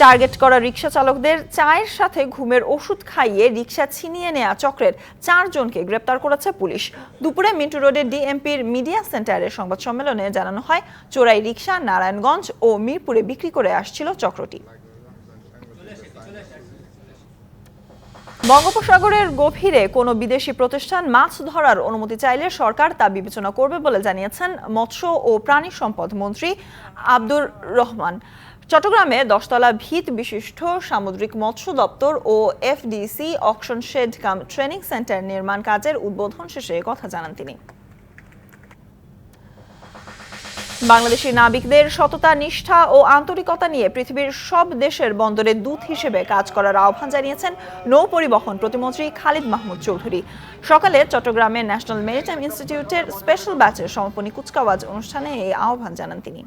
Target করা রিক্সা চালকদের চায়ের সাথে ঘুমের ওষুধ খাইয়ে রিক্সা ছিনিয়ে নেয়া চক্রের চারজনকে গ্রেপ্তার করেছে পুলিশ। দুপুরে মিন্টু রোডে ডিএমপির মিডিয়া সেন্টারে সংবাদ সম্মেলনে জানানো হয়, চোরাই রিক্সা নারায়ণগঞ্জ ও মিরপুরে বিক্রি করে আসছিল চক্রটি। বঙ্গোপসাগরের গভীরে কোনো বিদেশি প্রতিষ্ঠান মাছ ধরার অনুমতি চাইলে সরকার তা বিবেচনা করবে বলে জানিয়েছেন মৎস্য ও প্রাণী সম্পদ মন্ত্রী আব্দুর রহমান। চট্টগ্রামে দশতলা ভিত বিশিষ্ট সামুদ্রিক মৎস্য দপ্তর ও FDC auction shed cum training centre নির্মাণ কাজের উদ্বোধন শেষে কথা জানান তিনি। বাংলাদেশি নাবিকদের সততা, নিষ্ঠা ও আন্তরিকতা নিয়ে পৃথিবীর সব দেশের বন্দরে দূত হিসেবে কাজ করার আহ্বান জানিয়েছেন নৌ পরিবহন প্রতিমন্ত্রী খালিদ মাহমুদ চৌধুরী। সকালে চট্টগ্রামের ন্যাশনাল মেরিটাইম ইনস্টিটিউটের স্পেশাল ব্যাচের সমাপনী কুচকাওয়াজ অনুষ্ঠানে এই আহ্বান জানান তিনি।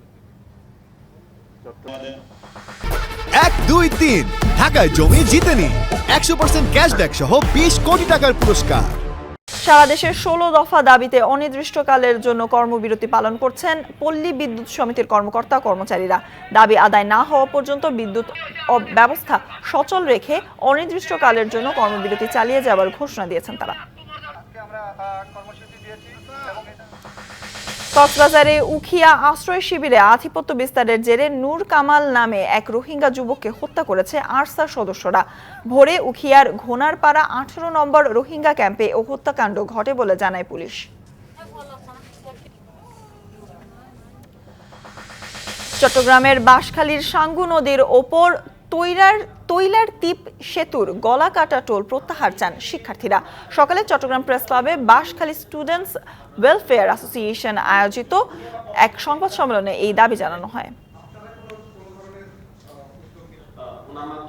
এক, দুই, তিন। ঢাকায় জমি জিতে নিন একশো পার্সেন্ট ক্যাশব্যাক সহ বিশ কোটি টাকার পুরস্কার। সারা দেশের ষোলো দফা দাবিতে অনির্দিষ্টকালের জন্য কর্মবিরতি পালন করছেন পল্লী বিদ্যুৎ সমিতির কর্মকর্তা কর্মচারীরা। দাবি আদায় না হওয়া পর্যন্ত বিদ্যুৎ ব্যবস্থা সচল রেখে অনির্দিষ্টকালের জন্য কর্মবিরতি চালিয়ে যাওয়ার ঘোষণা দিয়েছেন তারা। কক্সবাজারে উখিয়া আশ্রয় শিবিরে আধিপত্য বিস্তারের জেরে নূর কামাল নামে এক রোহিঙ্গা যুবককে হত্যা করেছে আরসা সদস্যরা। ভোরে উখিয়ার ঘোনারপাড়া আঠারো নম্বর রোহিঙ্গা ক্যাম্পে ও হত্যাকাণ্ড ঘটে বলে জানায় পুলিশ। চট্টগ্রামের বাঁশখালীর সাঙ্গু নদীর ওপর তৈরার, তৈলার তীপ সেতুর গলা কাটা টোল প্রত্যাহার চান শিক্ষার্থীরা। সকালে চট্টগ্রাম প্রেস ক্লাবে বাঁশখালী স্টুডেন্টস ওয়েলফেয়ার অ্যাসোসিয়েশন আয়োজিত এক সংবাদ সম্মেলনে এই দাবি জানানো হয়।